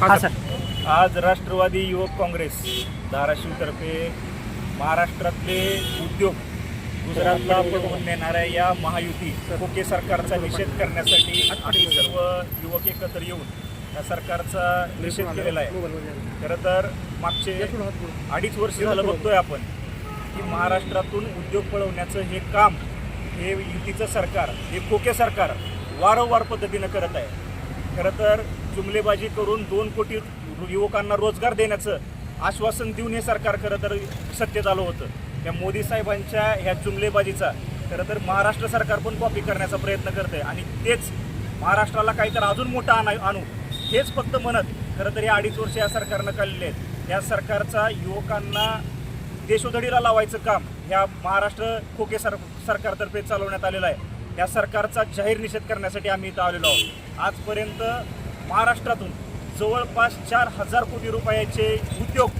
हा सर. आज राष्ट्रवादी युवक काँग्रेस धाराशिवतर्फे महाराष्ट्रातले उद्योग गुजरातला पळवून नेणाऱ्या या महायुती कोके सरकारचा निषेध करण्यासाठी आम्ही सर्व युवक एकत्र येऊन या सरकारचा निषेध केलेला आहे. खरं तर मागचे अडीच वर्ष झालं बघतोय आपण की महाराष्ट्रातून उद्योग पळवण्याचं हे काम हे युतीचं सरकार हे खोके सरकार वारंवार पद्धतीनं करत आहे. खरं तर जुमलेबाजी करून दोन कोटी युवकांना रोजगार देण्याचं आश्वासन देऊन हे सरकार खरं तर सत्तेत आलं होतं. त्या मोदी साहेबांच्या ह्या जुमलेबाजीचा खरं तर महाराष्ट्र सरकार पण कॉपी करण्याचा प्रयत्न करत आहे आणि तेच महाराष्ट्राला काहीतरी अजून मोठं आणा आणू हेच फक्त म्हणत खरं तर हे अडीच वर्ष या सरकारनं काढलेले आहेत. या सरकारचा युवकांना देशोधडीला लावायचं काम ह्या महाराष्ट्र खोके सर सरकारतर्फे चालवण्यात आलेलं आहे. या सरकारचा जाहीर निषेध करण्यासाठी आम्ही इथं आलेलो आहोत. आजपर्यंत महाराष्ट्रातून जवळपास चार हजार कोटी रुपयाचे उद्योग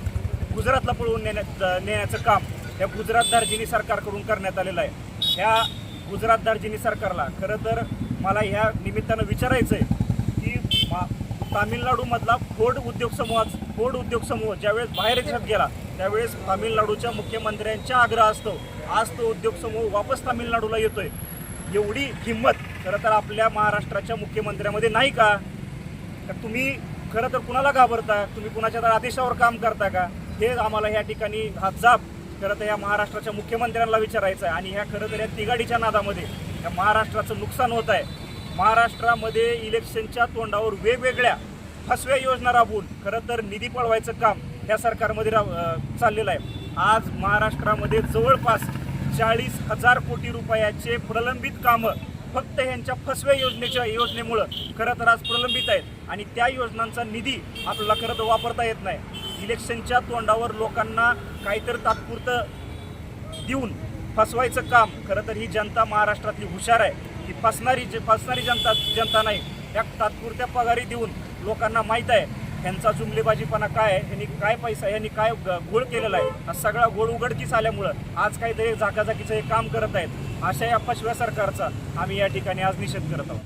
गुजरातला पळवून नेण्यात नेण्याचं काम या गुजरात दार्जिनी सरकारकडून करण्यात आलेलं आहे. ह्या गुजरात दार्जिनी सरकारला खरं तर मला ह्या निमित्तानं विचारायचं आहे की मा तामिळनाडूमधला फोर्ड उद्योग समूह फोर्ड उद्योग समूह ज्यावेळेस बाहेर देशात गेला त्यावेळेस तामिळनाडूच्या मुख्यमंत्र्यांच्या आग्रह असतो आज तो उद्योग समूह वापस तामिळनाडूला येतोय. एवढी हिंमत खरं तर आपल्या महाराष्ट्राच्या मुख्यमंत्र्यामध्ये नाही का? तर तुम्ही खरं तर कुणाला घाबरता? तुम्ही कुणाच्या तर आदेशावर काम करता का? हे आम्हाला ह्या ठिकाणी हा जाब खरं तर या महाराष्ट्राच्या मुख्यमंत्र्यांना विचारायचं आहे. आणि ह्या खरं तर या तिघाडीच्या नादामध्ये या महाराष्ट्राचं नुकसान होत आहे. महाराष्ट्रामध्ये इलेक्शनच्या तोंडावर वेगवेगळ्या फसव्या योजना राबवून खरं तर निधी पळवायचं काम या सरकारमध्ये रा चाललेलं आहे. आज महाराष्ट्रामध्ये जवळपास चाळीस हजार कोटी रुपयाचे प्रलंबित कामं फक्त ह्यांच्या फसव्या योजनेच्या योजनेमुळं खरं तर आज प्रलंबित आहेत. आणि त्या योजनांचा निधी आपल्याला खरं तर वापरता येत नाही. इलेक्शनच्या तोंडावर लोकांना काहीतरी तात्पुरतं देऊन फसवायचं काम खरं तर ही जनता महाराष्ट्रातली हुशार आहे. ही फसणारी जे फसणारी जनता जनता नाही. त्या तात्पुरत्या पगारी देऊन लोकांना माहीत आहे ह्यांचा जुमलेबाजीपणा काय आहे यांनी काय पैसा यांनी काय ग- घोळ केलेला आहे. हा सगळा घोळ उघडकीस आल्यामुळं आज काहीतरी झाकाझाकीचं हे काम करत आहेत. अशा या पशव्या सरकारचा आम्ही या ठिकाणी आज निषेध करत आहोत.